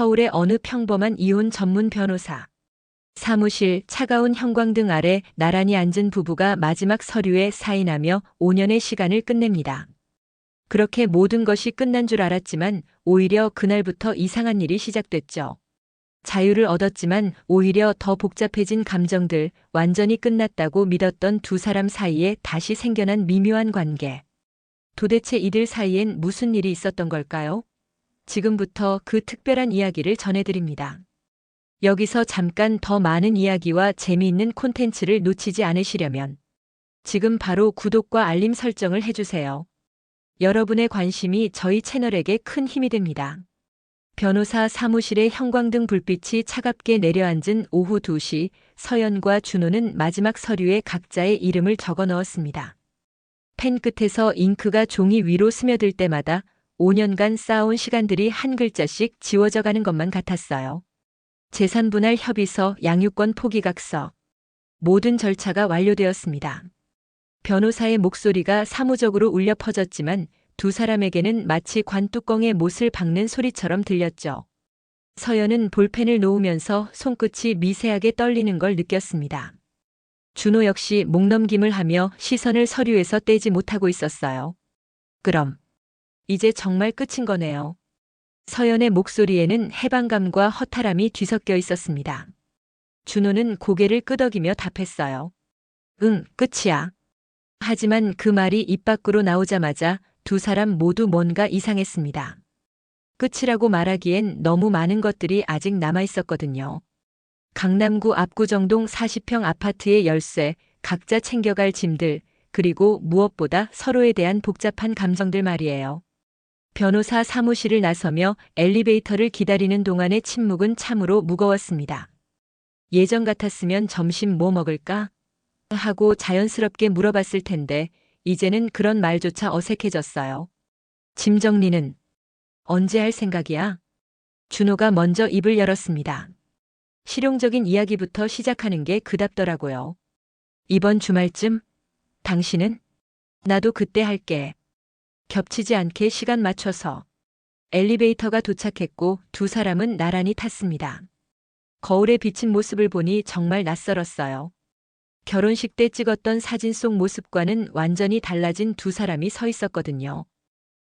서울의 어느 평범한 이혼 전문 변호사. 사무실 차가운 형광등 아래 나란히 앉은 부부가 마지막 서류에 사인하며 5년의 시간을 끝냅니다. 그렇게 모든 것이 끝난 줄 알았지만 오히려 그날부터 이상한 일이 시작됐죠. 자유를 얻었지만 오히려 더 복잡해진 감정들, 완전히 끝났다고 믿었던 두 사람 사이에 다시 생겨난 미묘한 관계. 도대체 이들 사이엔 무슨 일이 있었던 걸까요? 지금부터 그 특별한 이야기를 전해드립니다. 여기서 잠깐 더 많은 이야기와 재미있는 콘텐츠를 놓치지 않으시려면 지금 바로 구독과 알림 설정을 해주세요. 여러분의 관심이 저희 채널에게 큰 힘이 됩니다. 변호사 사무실의 형광등 불빛이 차갑게 내려앉은 오후 2시 서연과 준호는 마지막 서류에 각자의 이름을 적어 넣었습니다. 펜 끝에서 잉크가 종이 위로 스며들 때마다 5년간 쌓아온 시간들이 한 글자씩 지워져 가는 것만 같았어요. 재산 분할 협의서, 양육권 포기각서. 모든 절차가 완료되었습니다. 변호사의 목소리가 사무적으로 울려 퍼졌지만 두 사람에게는 마치 관뚜껑에 못을 박는 소리처럼 들렸죠. 서연은 볼펜을 놓으면서 손끝이 미세하게 떨리는 걸 느꼈습니다. 준호 역시 목넘김을 하며 시선을 서류에서 떼지 못하고 있었어요. 그럼, 이제 정말 끝인 거네요. 서연의 목소리에는 해방감과 허탈함이 뒤섞여 있었습니다. 준호는 고개를 끄덕이며 답했어요. 응, 끝이야. 하지만 그 말이 입 밖으로 나오자마자 두 사람 모두 뭔가 이상했습니다. 끝이라고 말하기엔 너무 많은 것들이 아직 남아 있었거든요. 강남구 압구정동 40평 아파트의 열쇠, 각자 챙겨갈 짐들, 그리고 무엇보다 서로에 대한 복잡한 감정들 말이에요. 변호사 사무실을 나서며 엘리베이터를 기다리는 동안의 침묵은 참으로 무거웠습니다. 예전 같았으면 점심 뭐 먹을까? 하고 자연스럽게 물어봤을 텐데, 이제는 그런 말조차 어색해졌어요. 짐 정리는 언제 할 생각이야? 준호가 먼저 입을 열었습니다. 실용적인 이야기부터 시작하는 게 그답더라고요. 이번 주말쯤? 당신은? 나도 그때 할게. 겹치지 않게 시간 맞춰서. 엘리베이터가 도착했고 두 사람은 나란히 탔습니다. 거울에 비친 모습을 보니 정말 낯설었어요. 결혼식 때 찍었던 사진 속 모습과는 완전히 달라진 두 사람이 서 있었거든요.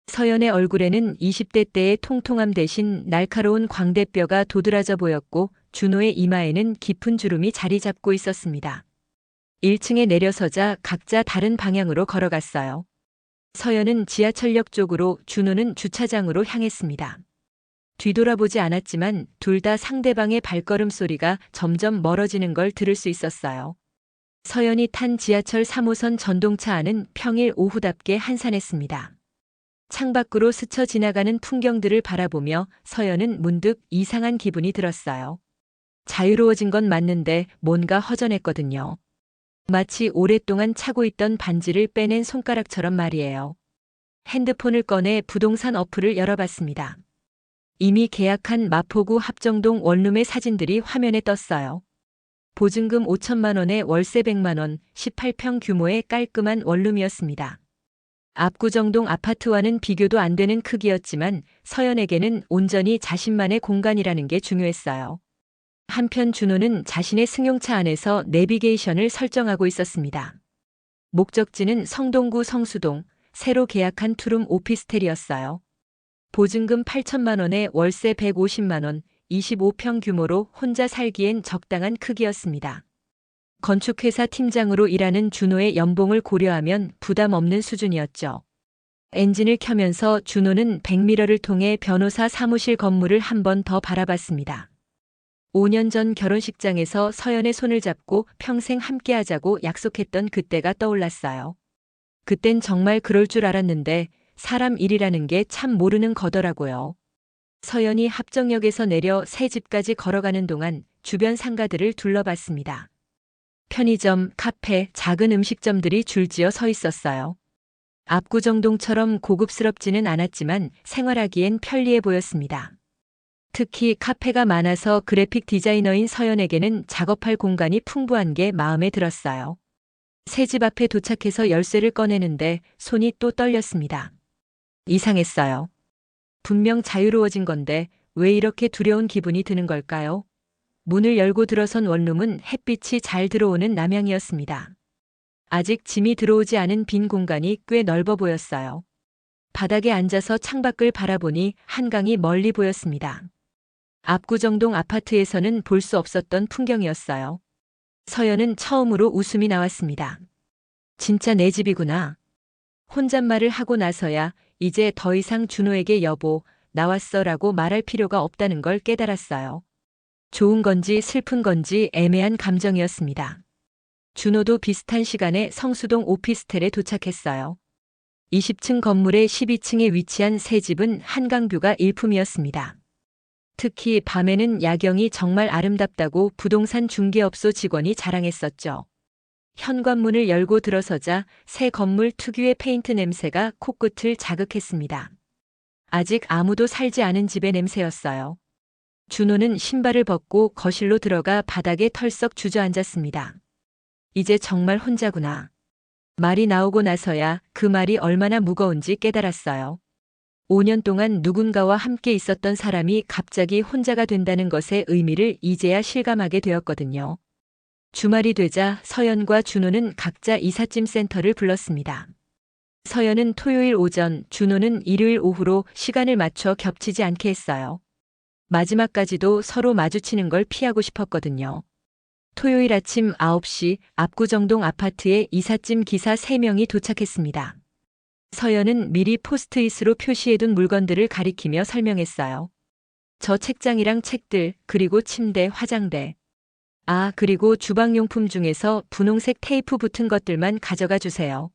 서연의 얼굴에는 20대 때의 통통함 대신 날카로운 광대뼈가 도드라져 보였고 준호의 이마에는 깊은 주름이 자리 잡고 있었습니다. 1층에 내려서자 각자 다른 방향으로 걸어갔어요. 서연은 지하철역 쪽으로 준호는 주차장으로 향했습니다. 뒤돌아보지 않았지만 둘 다 상대방의 발걸음 소리가 점점 멀어지는 걸 들을 수 있었어요. 서연이 탄 지하철 3호선 전동차 안은 평일 오후답게 한산했습니다. 창밖으로 스쳐 지나가는 풍경들을 바라보며 서연은 문득 이상한 기분이 들었어요. 자유로워진 건 맞는데 뭔가 허전했거든요. 마치 오랫동안 차고 있던 반지를 빼낸 손가락처럼 말이에요. 핸드폰을 꺼내 부동산 어플을 열어봤습니다. 이미 계약한 마포구 합정동 원룸의 사진들이 화면에 떴어요. 보증금 5천만 원에 월세 100만 원, 18평 규모의 깔끔한 원룸이었습니다. 압구정동 아파트와는 비교도 안 되는 크기였지만 서연에게는 온전히 자신만의 공간이라는 게 중요했어요. 한편 준호는 자신의 승용차 안에서 내비게이션을 설정하고 있었습니다. 목적지는 성동구 성수동, 새로 계약한 투룸 오피스텔이었어요. 보증금 8천만 원에 월세 150만 원, 25평 규모로 혼자 살기엔 적당한 크기였습니다. 건축회사 팀장으로 일하는 준호의 연봉을 고려하면 부담 없는 수준이었죠. 엔진을 켜면서 준호는 백미러를 통해 변호사 사무실 건물을 한 번 더 바라봤습니다. 5년 전 결혼식장에서 서연의 손을 잡고 평생 함께하자고 약속했던 그때가 떠올랐어요. 그땐 정말 그럴 줄 알았는데 사람 일이라는 게 참 모르는 거더라고요. 서연이 합정역에서 내려 새 집까지 걸어가는 동안 주변 상가들을 둘러봤습니다. 편의점, 카페, 작은 음식점들이 줄지어 서 있었어요. 압구정동처럼 고급스럽지는 않았지만 생활하기엔 편리해 보였습니다. 특히 카페가 많아서 그래픽 디자이너인 서연에게는 작업할 공간이 풍부한 게 마음에 들었어요. 새 집 앞에 도착해서 열쇠를 꺼내는데 손이 또 떨렸습니다. 이상했어요. 분명 자유로워진 건데 왜 이렇게 두려운 기분이 드는 걸까요? 문을 열고 들어선 원룸은 햇빛이 잘 들어오는 남향이었습니다. 아직 짐이 들어오지 않은 빈 공간이 꽤 넓어 보였어요. 바닥에 앉아서 창밖을 바라보니 한강이 멀리 보였습니다. 압구정동 아파트에서는 볼 수 없었던 풍경이었어요. 서연은 처음으로 웃음이 나왔습니다. 진짜 내 집이구나. 혼잣말을 하고 나서야 이제 더 이상 준호에게 여보, 나왔어 라고 말할 필요가 없다는 걸 깨달았어요. 좋은 건지 슬픈 건지 애매한 감정이었습니다. 준호도 비슷한 시간에 성수동 오피스텔에 도착했어요. 20층 건물의 12층에 위치한 새 집은 한강뷰가 일품이었습니다. 특히 밤에는 야경이 정말 아름답다고 부동산 중개업소 직원이 자랑했었죠. 현관문을 열고 들어서자 새 건물 특유의 페인트 냄새가 코끝을 자극했습니다. 아직 아무도 살지 않은 집의 냄새였어요. 준호는 신발을 벗고 거실로 들어가 바닥에 털썩 주저앉았습니다. 이제 정말 혼자구나. 말이 나오고 나서야 그 말이 얼마나 무거운지 깨달았어요. 5년 동안 누군가와 함께 있었던 사람이 갑자기 혼자가 된다는 것의 의미를 이제야 실감하게 되었거든요. 주말이 되자 서연과 준호는 각자 이삿짐 센터를 불렀습니다. 서연은 토요일 오전, 준호는 일요일 오후로 시간을 맞춰 겹치지 않게 했어요. 마지막까지도 서로 마주치는 걸 피하고 싶었거든요. 토요일 아침 9시 압구정동 아파트에 이삿짐 기사 3명이 도착했습니다. 서연은 미리 포스트잇으로 표시해둔 물건들을 가리키며 설명했어요. 저 책장이랑 책들, 그리고 침대, 화장대. 아, 그리고 주방용품 중에서 분홍색 테이프 붙은 것들만 가져가 주세요.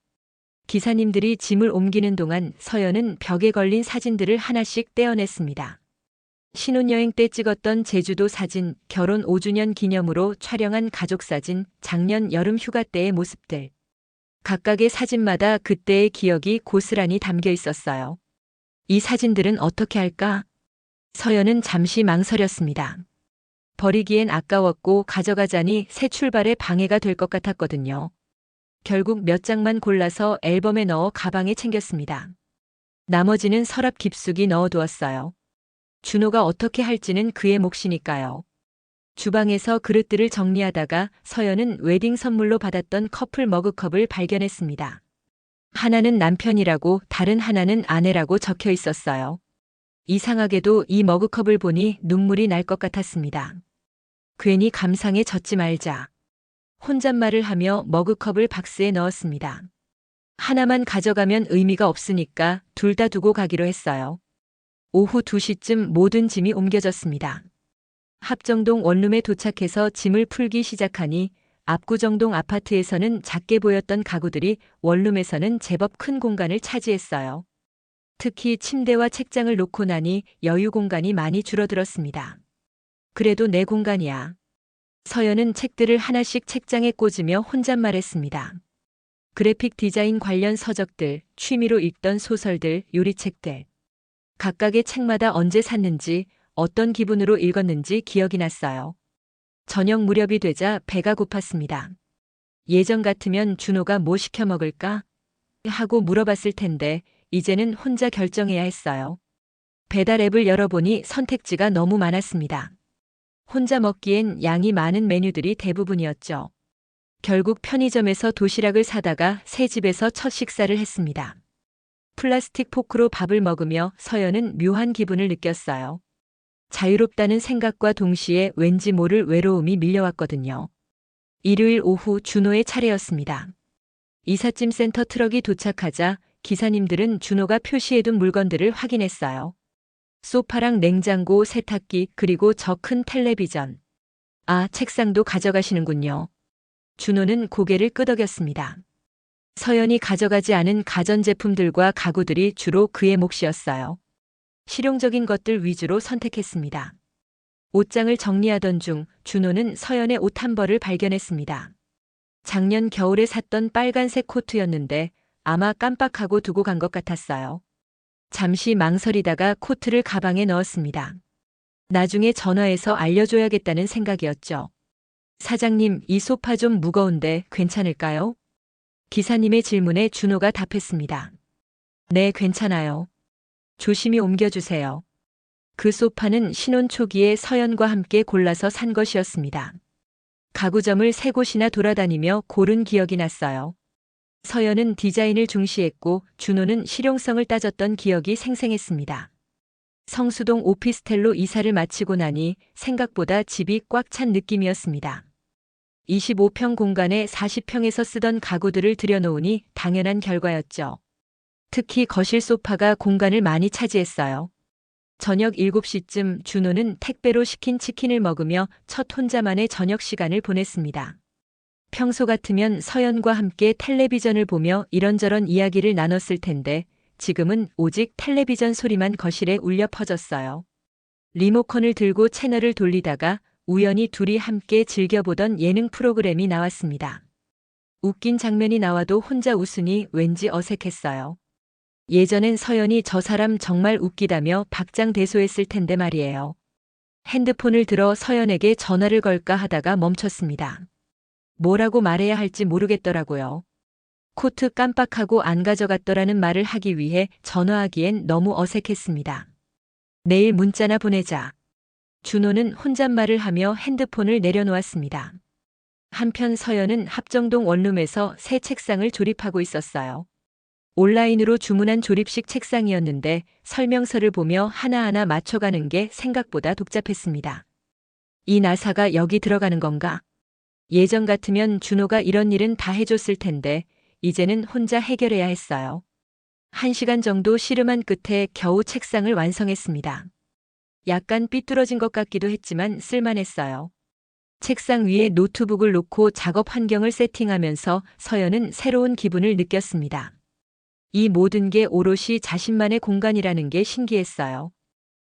기사님들이 짐을 옮기는 동안 서연은 벽에 걸린 사진들을 하나씩 떼어냈습니다. 신혼여행 때 찍었던 제주도 사진, 결혼 5주년 기념으로 촬영한 가족 사진, 작년 여름 휴가 때의 모습들. 각각의 사진마다 그때의 기억이 고스란히 담겨 있었어요. 이 사진들은 어떻게 할까? 서연은 잠시 망설였습니다. 버리기엔 아까웠고 가져가자니 새 출발에 방해가 될 것 같았거든요. 결국 몇 장만 골라서 앨범에 넣어 가방에 챙겼습니다. 나머지는 서랍 깊숙이 넣어두었어요. 준호가 어떻게 할지는 그의 몫이니까요. 주방에서 그릇들을 정리하다가 서연은 웨딩 선물로 받았던 커플 머그컵을 발견했습니다. 하나는 남편이라고 다른 하나는 아내라고 적혀 있었어요. 이상하게도 이 머그컵을 보니 눈물이 날 것 같았습니다. 괜히 감상에 젖지 말자. 혼잣말을 하며 머그컵을 박스에 넣었습니다. 하나만 가져가면 의미가 없으니까 둘 다 두고 가기로 했어요. 오후 2시쯤 모든 짐이 옮겨졌습니다. 합정동 원룸에 도착해서 짐을 풀기 시작하니 압구정동 아파트에서는 작게 보였던 가구들이 원룸에서는 제법 큰 공간을 차지했어요. 특히 침대와 책장을 놓고 나니 여유 공간이 많이 줄어들었습니다. 그래도 내 공간이야. 서연은 책들을 하나씩 책장에 꽂으며 혼잣말했습니다. 그래픽 디자인 관련 서적들, 취미로 읽던 소설들, 요리책들. 각각의 책마다 언제 샀는지, 어떤 기분으로 읽었는지 기억이 났어요. 저녁 무렵이 되자 배가 고팠습니다. 예전 같으면 준호가 뭐 시켜 먹을까? 하고 물어봤을 텐데, 이제는 혼자 결정해야 했어요. 배달 앱을 열어보니 선택지가 너무 많았습니다. 혼자 먹기엔 양이 많은 메뉴들이 대부분이었죠. 결국 편의점에서 도시락을 사다가 새 집에서 첫 식사를 했습니다. 플라스틱 포크로 밥을 먹으며 서연은 묘한 기분을 느꼈어요. 자유롭다는 생각과 동시에 왠지 모를 외로움이 밀려왔거든요. 일요일 오후 준호의 차례였습니다. 이삿짐 센터 트럭이 도착하자 기사님들은 준호가 표시해둔 물건들을 확인했어요. 소파랑 냉장고, 세탁기, 그리고 저 큰 텔레비전. 아, 책상도 가져가시는군요. 준호는 고개를 끄덕였습니다. 서연이 가져가지 않은 가전제품들과 가구들이 주로 그의 몫이었어요. 실용적인 것들 위주로 선택했습니다. 옷장을 정리하던 중 준호는 서연의 옷 한 벌을 발견했습니다. 작년 겨울에 샀던 빨간색 코트였는데 아마 깜빡하고 두고 간 것 같았어요. 잠시 망설이다가 코트를 가방에 넣었습니다. 나중에 전화해서 알려줘야겠다는 생각이었죠. 사장님, 이 소파 좀 무거운데 괜찮을까요? 기사님의 질문에 준호가 답했습니다. 네, 괜찮아요. 조심히 옮겨주세요. 그 소파는 신혼 초기에 서연과 함께 골라서 산 것이었습니다. 가구점을 세 곳이나 돌아다니며 고른 기억이 났어요. 서연은 디자인을 중시했고 준호는 실용성을 따졌던 기억이 생생했습니다. 성수동 오피스텔로 이사를 마치고 나니 생각보다 집이 꽉 찬 느낌이었습니다. 25평 공간에 40평에서 쓰던 가구들을 들여놓으니 당연한 결과였죠. 특히 거실 소파가 공간을 많이 차지했어요. 저녁 7시쯤 준호는 택배로 시킨 치킨을 먹으며 첫 혼자만의 저녁 시간을 보냈습니다. 평소 같으면 서연과 함께 텔레비전을 보며 이런저런 이야기를 나눴을 텐데 지금은 오직 텔레비전 소리만 거실에 울려 퍼졌어요. 리모컨을 들고 채널을 돌리다가 우연히 둘이 함께 즐겨보던 예능 프로그램이 나왔습니다. 웃긴 장면이 나와도 혼자 웃으니 왠지 어색했어요. 예전엔 서연이 저 사람 정말 웃기다며 박장대소했을 텐데 말이에요. 핸드폰을 들어 서연에게 전화를 걸까 하다가 멈췄습니다. 뭐라고 말해야 할지 모르겠더라고요. 코트 깜빡하고 안 가져갔더라는 말을 하기 위해 전화하기엔 너무 어색했습니다. 내일 문자나 보내자. 준호는 혼잣말을 하며 핸드폰을 내려놓았습니다. 한편 서연은 합정동 원룸에서 새 책상을 조립하고 있었어요. 온라인으로 주문한 조립식 책상이었는데 설명서를 보며 하나하나 맞춰가는 게 생각보다 복잡했습니다. 이 나사가 여기 들어가는 건가? 예전 같으면 준호가 이런 일은 다 해줬을 텐데 이제는 혼자 해결해야 했어요. 한 시간 정도 씨름한 끝에 겨우 책상을 완성했습니다. 약간 삐뚤어진 것 같기도 했지만 쓸만했어요. 책상 위에 노트북을 놓고 작업 환경을 세팅하면서 서연은 새로운 기분을 느꼈습니다. 이 모든 게 오롯이 자신만의 공간이라는 게 신기했어요.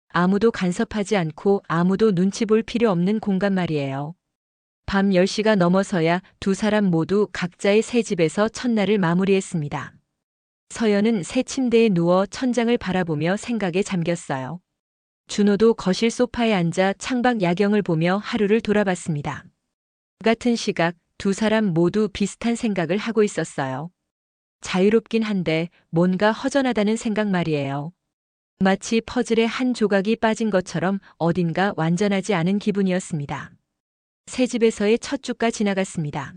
아무도 간섭하지 않고 아무도 눈치 볼 필요 없는 공간 말이에요. 밤 10시가 넘어서야 두 사람 모두 각자의 새 집에서 첫날을 마무리했습니다. 서연은 새 침대에 누워 천장을 바라보며 생각에 잠겼어요. 준호도 거실 소파에 앉아 창밖 야경을 보며 하루를 돌아봤습니다. 같은 시각 두 사람 모두 비슷한 생각을 하고 있었어요. 자유롭긴 한데 뭔가 허전하다는 생각 말이에요. 마치 퍼즐의 한 조각이 빠진 것처럼 어딘가 완전하지 않은 기분이었습니다. 새 집에서의 첫 주가 지나갔습니다.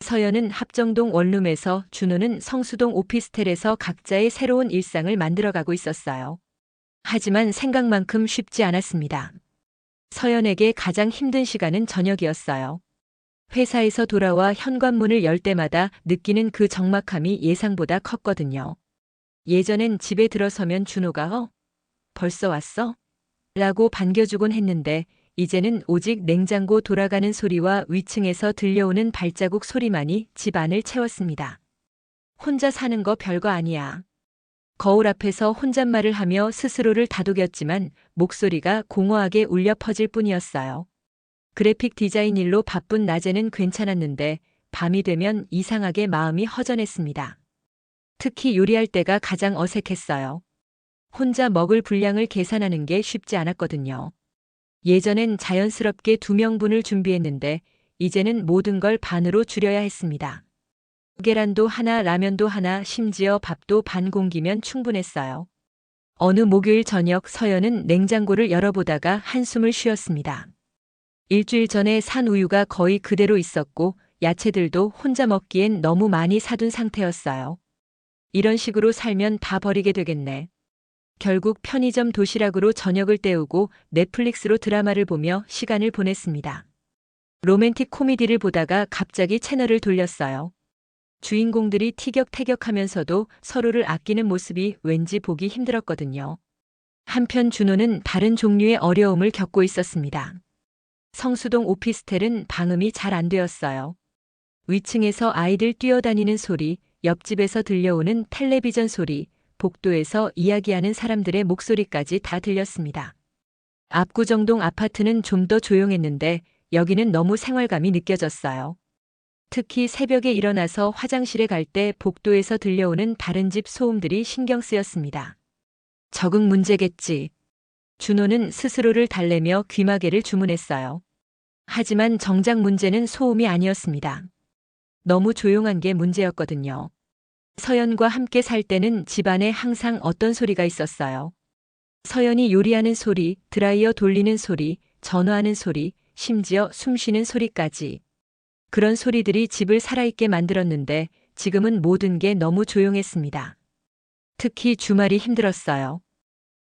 서연은 합정동 원룸에서 준호는 성수동 오피스텔에서 각자의 새로운 일상을 만들어가고 있었어요. 하지만 생각만큼 쉽지 않았습니다. 서연에게 가장 힘든 시간은 저녁이었어요. 회사에서 돌아와 현관문을 열 때마다 느끼는 그 적막함이 예상보다 컸거든요. 예전엔 집에 들어서면 준호가 어? 벌써 왔어? 라고 반겨주곤 했는데 이제는 오직 냉장고 돌아가는 소리와 위층에서 들려오는 발자국 소리만이 집안을 채웠습니다. 혼자 사는 거 별거 아니야. 거울 앞에서 혼잣말을 하며 스스로를 다독였지만 목소리가 공허하게 울려 퍼질 뿐이었어요. 그래픽 디자인 일로 바쁜 낮에는 괜찮았는데 밤이 되면 이상하게 마음이 허전했습니다. 특히 요리할 때가 가장 어색했어요. 혼자 먹을 분량을 계산하는 게 쉽지 않았거든요. 예전엔 자연스럽게 두 명분을 준비했는데 이제는 모든 걸 반으로 줄여야 했습니다. 계란도 하나, 라면도 하나, 심지어 밥도 반 공기면 충분했어요. 어느 목요일 저녁 서연은 냉장고를 열어보다가 한숨을 쉬었습니다. 일주일 전에 산 우유가 거의 그대로 있었고 야채들도 혼자 먹기엔 너무 많이 사둔 상태였어요. 이런 식으로 살면 다 버리게 되겠네. 결국 편의점 도시락으로 저녁을 때우고 넷플릭스로 드라마를 보며 시간을 보냈습니다. 로맨틱 코미디를 보다가 갑자기 채널을 돌렸어요. 주인공들이 티격태격하면서도 서로를 아끼는 모습이 왠지 보기 힘들었거든요. 한편 준호는 다른 종류의 어려움을 겪고 있었습니다. 성수동 오피스텔은 방음이 잘 안 되었어요. 위층에서 아이들 뛰어다니는 소리, 옆집에서 들려오는 텔레비전 소리, 복도에서 이야기하는 사람들의 목소리까지 다 들렸습니다. 압구정동 아파트는 좀 더 조용했는데 여기는 너무 생활감이 느껴졌어요. 특히 새벽에 일어나서 화장실에 갈 때 복도에서 들려오는 다른 집 소음들이 신경 쓰였습니다. 적응 문제겠지. 준호는 스스로를 달래며 귀마개를 주문했어요. 하지만 정작 문제는 소음이 아니었습니다. 너무 조용한 게 문제였거든요. 서연과 함께 살 때는 집안에 항상 어떤 소리가 있었어요. 서연이 요리하는 소리, 드라이어 돌리는 소리, 전화하는 소리, 심지어 숨 쉬는 소리까지. 그런 소리들이 집을 살아있게 만들었는데 지금은 모든 게 너무 조용했습니다. 특히 주말이 힘들었어요.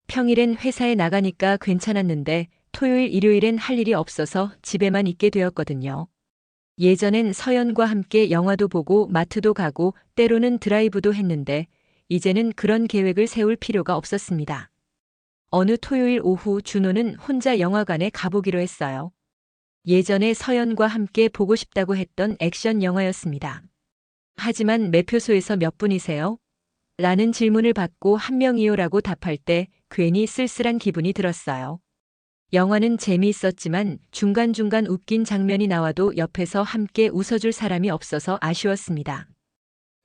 평일엔 회사에 나가니까 괜찮았는데 토요일, 일요일엔 할 일이 없어서 집에만 있게 되었거든요. 예전엔 서연과 함께 영화도 보고 마트도 가고 때로는 드라이브도 했는데 이제는 그런 계획을 세울 필요가 없었습니다. 어느 토요일 오후 준호는 혼자 영화관에 가보기로 했어요. 예전에 서연과 함께 보고 싶다고 했던 액션 영화였습니다. 하지만 매표소에서 몇 분이세요? 라는 질문을 받고 한 명이요라고 답할 때 괜히 쓸쓸한 기분이 들었어요. 영화는 재미있었지만 중간중간 웃긴 장면이 나와도 옆에서 함께 웃어줄 사람이 없어서 아쉬웠습니다.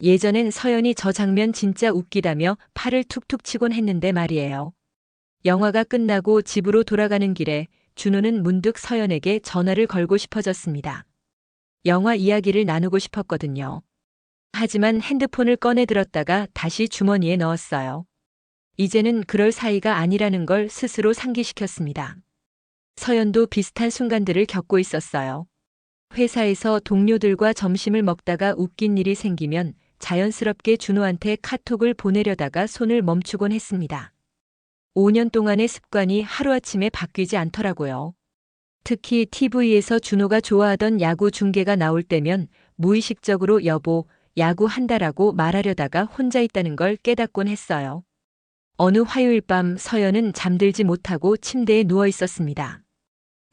예전엔 서연이 저 장면 진짜 웃기다며 팔을 툭툭 치곤 했는데 말이에요. 영화가 끝나고 집으로 돌아가는 길에 준호는 문득 서연에게 전화를 걸고 싶어졌습니다. 영화 이야기를 나누고 싶었거든요. 하지만 핸드폰을 꺼내 들었다가 다시 주머니에 넣었어요. 이제는 그럴 사이가 아니라는 걸 스스로 상기시켰습니다. 서연도 비슷한 순간들을 겪고 있었어요. 회사에서 동료들과 점심을 먹다가 웃긴 일이 생기면 자연스럽게 준호한테 카톡을 보내려다가 손을 멈추곤 했습니다. 5년 동안의 습관이 하루아침에 바뀌지 않더라고요. 특히 TV에서 준호가 좋아하던 야구 중계가 나올 때면 무의식적으로 여보, 야구 한다라고 말하려다가 혼자 있다는 걸 깨닫곤 했어요. 어느 화요일 밤 서연은 잠들지 못하고 침대에 누워 있었습니다.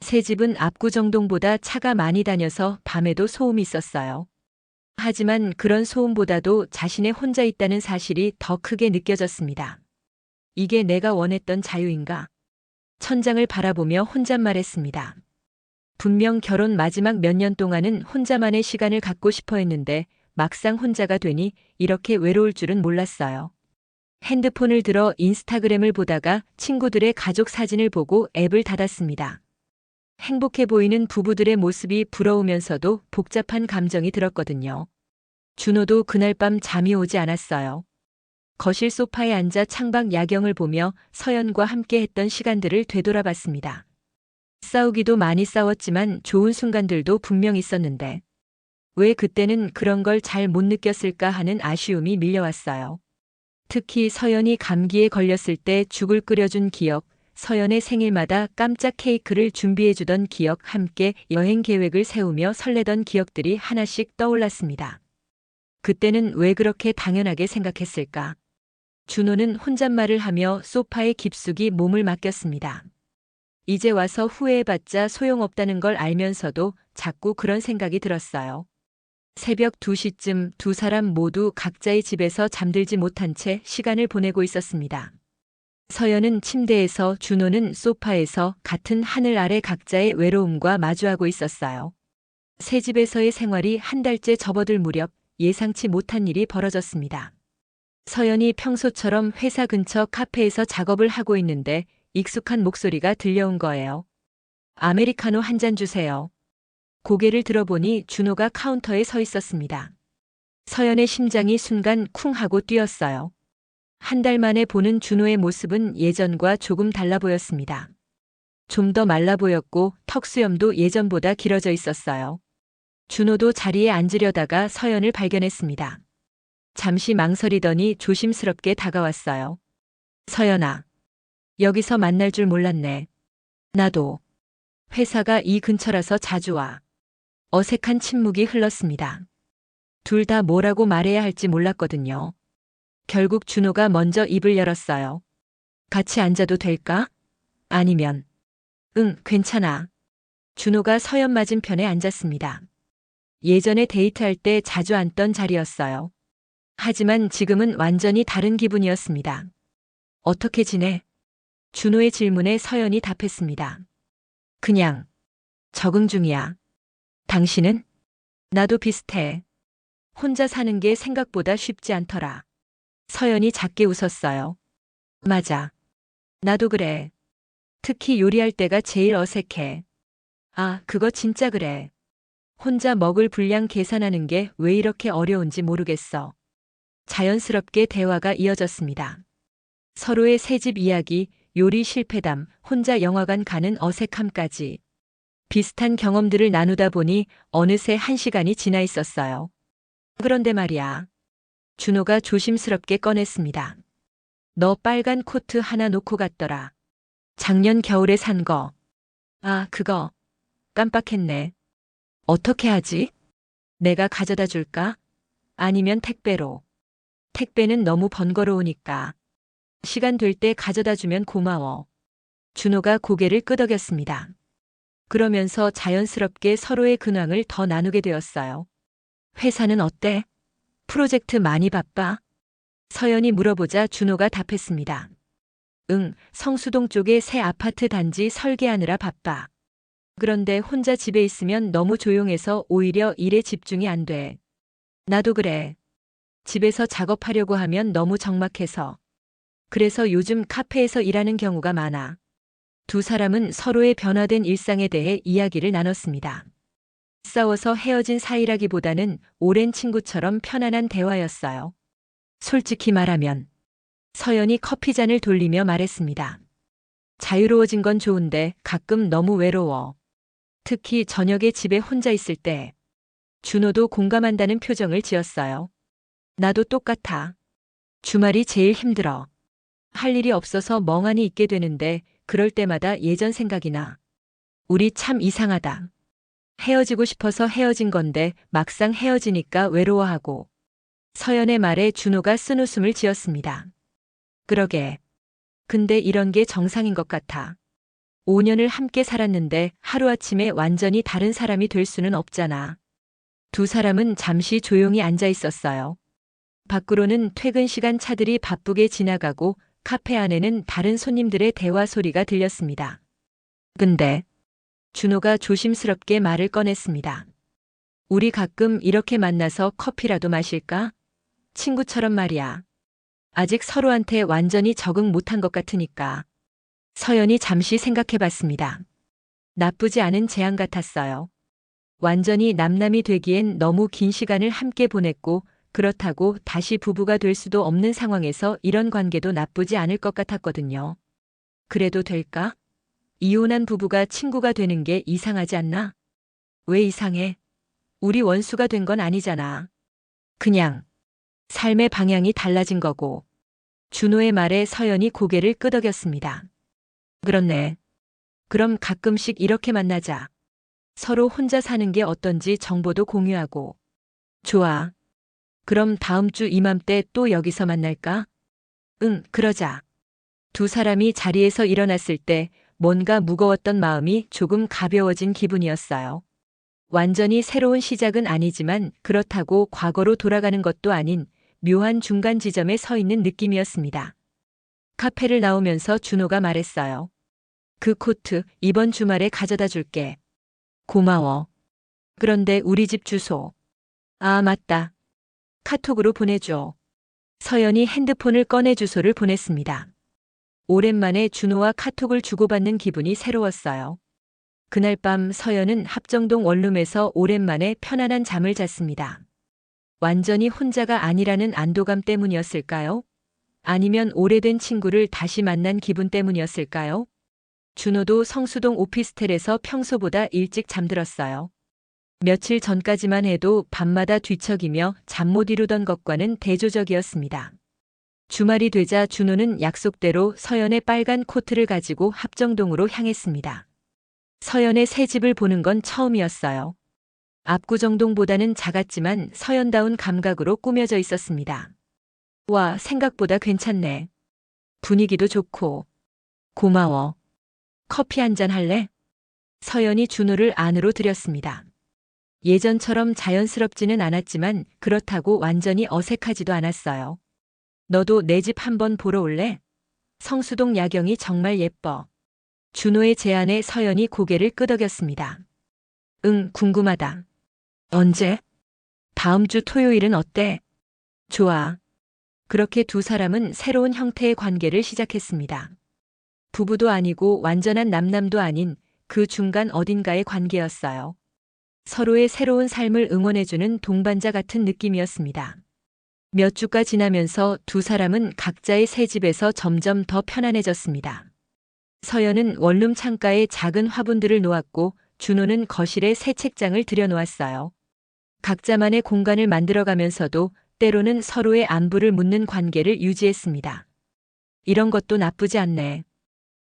새 집은 압구정동보다 차가 많이 다녀서 밤에도 소음이 있었어요. 하지만 그런 소음보다도 자신의 혼자 있다는 사실이 더 크게 느껴졌습니다. 이게 내가 원했던 자유인가? 천장을 바라보며 혼잣말했습니다. 분명 결혼 마지막 몇 년 동안은 혼자만의 시간을 갖고 싶어 했는데 막상 혼자가 되니 이렇게 외로울 줄은 몰랐어요. 핸드폰을 들어 인스타그램을 보다가 친구들의 가족 사진을 보고 앱을 닫았습니다. 행복해 보이는 부부들의 모습이 부러우면서도 복잡한 감정이 들었거든요. 준호도 그날 밤 잠이 오지 않았어요. 거실 소파에 앉아 창밖 야경을 보며 서연과 함께 했던 시간들을 되돌아봤습니다. 싸우기도 많이 싸웠지만 좋은 순간들도 분명 있었는데 왜 그때는 그런 걸 잘 못 느꼈을까 하는 아쉬움이 밀려왔어요. 특히 서연이 감기에 걸렸을 때 죽을 끓여준 기억, 서연의 생일마다 깜짝 케이크를 준비해주던 기억, 함께 여행 계획을 세우며 설레던 기억들이 하나씩 떠올랐습니다. 그때는 왜 그렇게 당연하게 생각했을까? 준호는 혼잣말을 하며 소파에 깊숙이 몸을 맡겼습니다. 이제 와서 후회해봤자 소용없다는 걸 알면서도 자꾸 그런 생각이 들었어요. 새벽 2시쯤 두 사람 모두 각자의 집에서 잠들지 못한 채 시간을 보내고 있었습니다. 서연은 침대에서 준호는 소파에서 같은 하늘 아래 각자의 외로움과 마주하고 있었어요. 새 집에서의 생활이 한 달째 접어들 무렵 예상치 못한 일이 벌어졌습니다. 서연이 평소처럼 회사 근처 카페에서 작업을 하고 있는데 익숙한 목소리가 들려온 거예요. 아메리카노 한 잔 주세요. 고개를 들어보니 준호가 카운터에 서 있었습니다. 서연의 심장이 순간 쿵 하고 뛰었어요. 한 달 만에 보는 준호의 모습은 예전과 조금 달라 보였습니다. 좀 더 말라 보였고 턱수염도 예전보다 길어져 있었어요. 준호도 자리에 앉으려다가 서연을 발견했습니다. 잠시 망설이더니 조심스럽게 다가왔어요. 서연아. 여기서 만날 줄 몰랐네. 나도. 회사가 이 근처라서 자주 와. 어색한 침묵이 흘렀습니다. 둘 다 뭐라고 말해야 할지 몰랐거든요. 결국 준호가 먼저 입을 열었어요. 같이 앉아도 될까? 아니면, 응, 괜찮아. 준호가 서연 맞은편에 앉았습니다. 예전에 데이트할 때 자주 앉던 자리였어요. 하지만 지금은 완전히 다른 기분이었습니다. 어떻게 지내? 준호의 질문에 서연이 답했습니다. 그냥 적응 중이야. 당신은? 나도 비슷해. 혼자 사는 게 생각보다 쉽지 않더라. 서연이 작게 웃었어요. 맞아. 나도 그래. 특히 요리할 때가 제일 어색해. 아, 그거 진짜 그래. 혼자 먹을 분량 계산하는 게 왜 이렇게 어려운지 모르겠어. 자연스럽게 대화가 이어졌습니다. 서로의 새집 이야기, 요리 실패담, 혼자 영화관 가는 어색함까지. 비슷한 경험들을 나누다 보니 어느새 한 시간이 지나 있었어요. 그런데 말이야. 준호가 조심스럽게 꺼냈습니다. 너 빨간 코트 하나 놓고 갔더라. 작년 겨울에 산 거. 아, 그거. 깜빡했네. 어떻게 하지? 내가 가져다 줄까? 아니면 택배로. 택배는 너무 번거로우니까. 시간 될 때 가져다 주면 고마워. 준호가 고개를 끄덕였습니다. 그러면서 자연스럽게 서로의 근황을 더 나누게 되었어요. 회사는 어때? 프로젝트 많이 바빠? 서연이 물어보자 준호가 답했습니다. 응, 성수동 쪽에 새 아파트 단지 설계하느라 바빠. 그런데 혼자 집에 있으면 너무 조용해서 오히려 일에 집중이 안 돼. 나도 그래. 집에서 작업하려고 하면 너무 적막해서. 그래서 요즘 카페에서 일하는 경우가 많아. 두 사람은 서로의 변화된 일상에 대해 이야기를 나눴습니다. 싸워서 헤어진 사이라기보다는 오랜 친구처럼 편안한 대화였어요. 솔직히 말하면 서연이 커피잔을 돌리며 말했습니다. 자유로워진 건 좋은데 가끔 너무 외로워. 특히 저녁에 집에 혼자 있을 때 준호도 공감한다는 표정을 지었어요. 나도 똑같아. 주말이 제일 힘들어. 할 일이 없어서 멍하니 있게 되는데 그럴 때마다 예전 생각이 나. 우리 참 이상하다. 헤어지고 싶어서 헤어진 건데 막상 헤어지니까 외로워하고. 서연의 말에 준호가 쓴 웃음을 지었습니다. 그러게. 근데 이런 게 정상인 것 같아. 5년을 함께 살았는데 하루아침에 완전히 다른 사람이 될 수는 없잖아. 두 사람은 잠시 조용히 앉아 있었어요. 밖으로는 퇴근 시간 차들이 바쁘게 지나가고 카페 안에는 다른 손님들의 대화 소리가 들렸습니다. 근데 준호가 조심스럽게 말을 꺼냈습니다. 우리 가끔 이렇게 만나서 커피라도 마실까? 친구처럼 말이야. 아직 서로한테 완전히 적응 못한 것 같으니까. 서연이 잠시 생각해 봤습니다. 나쁘지 않은 제안 같았어요. 완전히 남남이 되기엔 너무 긴 시간을 함께 보냈고 그렇다고 다시 부부가 될 수도 없는 상황에서 이런 관계도 나쁘지 않을 것 같았거든요. 그래도 될까? 이혼한 부부가 친구가 되는 게 이상하지 않나? 왜 이상해? 우리 원수가 된 건 아니잖아. 그냥 삶의 방향이 달라진 거고. 준호의 말에 서연이 고개를 끄덕였습니다. 그렇네. 그럼 가끔씩 이렇게 만나자. 서로 혼자 사는 게 어떤지 정보도 공유하고. 좋아. 그럼 다음 주 이맘때 또 여기서 만날까? 응, 그러자. 두 사람이 자리에서 일어났을 때 뭔가 무거웠던 마음이 조금 가벼워진 기분이었어요. 완전히 새로운 시작은 아니지만 그렇다고 과거로 돌아가는 것도 아닌 묘한 중간 지점에 서 있는 느낌이었습니다. 카페를 나오면서 준호가 말했어요. 그 코트 이번 주말에 가져다 줄게. 고마워. 그런데 우리 집 주소. 아, 맞다. 카톡으로 보내줘. 서연이 핸드폰을 꺼내 주소를 보냈습니다. 오랜만에 준호와 카톡을 주고받는 기분이 새로웠어요. 그날 밤 서연은 합정동 원룸에서 오랜만에 편안한 잠을 잤습니다. 완전히 혼자가 아니라는 안도감 때문이었을까요? 아니면 오래된 친구를 다시 만난 기분 때문이었을까요? 준호도 성수동 오피스텔에서 평소보다 일찍 잠들었어요. 며칠 전까지만 해도 밤마다 뒤척이며 잠 못 이루던 것과는 대조적이었습니다. 주말이 되자 준호는 약속대로 서연의 빨간 코트를 가지고 합정동으로 향했습니다. 서연의 새 집을 보는 건 처음이었어요. 압구정동보다는 작았지만 서연다운 감각으로 꾸며져 있었습니다. 와, 생각보다 괜찮네. 분위기도 좋고. 고마워. 커피 한 잔 할래? 서연이 준호를 안으로 들였습니다. 예전처럼 자연스럽지는 않았지만 그렇다고 완전히 어색하지도 않았어요. 너도 내 집 한번 보러 올래? 성수동 야경이 정말 예뻐. 준호의 제안에 서연이 고개를 끄덕였습니다. 응, 궁금하다. 언제? 다음 주 토요일은 어때? 좋아. 그렇게 두 사람은 새로운 형태의 관계를 시작했습니다. 부부도 아니고 완전한 남남도 아닌 그 중간 어딘가의 관계였어요. 서로의 새로운 삶을 응원해주는 동반자 같은 느낌이었습니다. 몇 주가 지나면서 두 사람은 각자의 새 집에서 점점 더 편안해졌습니다. 서연은 원룸 창가에 작은 화분들을 놓았고 준호는 거실에 새 책장을 들여놓았어요. 각자만의 공간을 만들어가면서도 때로는 서로의 안부를 묻는 관계를 유지했습니다. 이런 것도 나쁘지 않네.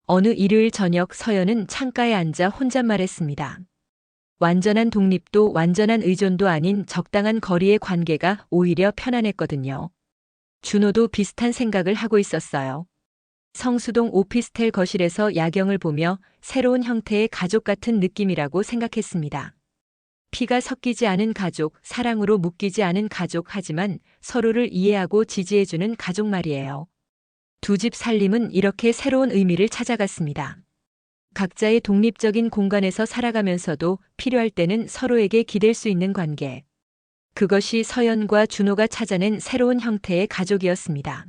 어느 일요일 저녁 서연은 창가에 앉아 혼잣말했습니다. 완전한 독립도 완전한 의존도 아닌 적당한 거리의 관계가 오히려 편안했거든요. 준호도 비슷한 생각을 하고 있었어요. 성수동 오피스텔 거실에서 야경을 보며 새로운 형태의 가족 같은 느낌이라고 생각했습니다. 피가 섞이지 않은 가족, 사랑으로 묶이지 않은 가족 하지만 서로를 이해하고 지지해주는 가족 말이에요. 두 집 살림은 이렇게 새로운 의미를 찾아갔습니다. 각자의 독립적인 공간에서 살아가면서도 필요할 때는 서로에게 기댈 수 있는 관계. 그것이 서연과 준호가 찾아낸 새로운 형태의 가족이었습니다.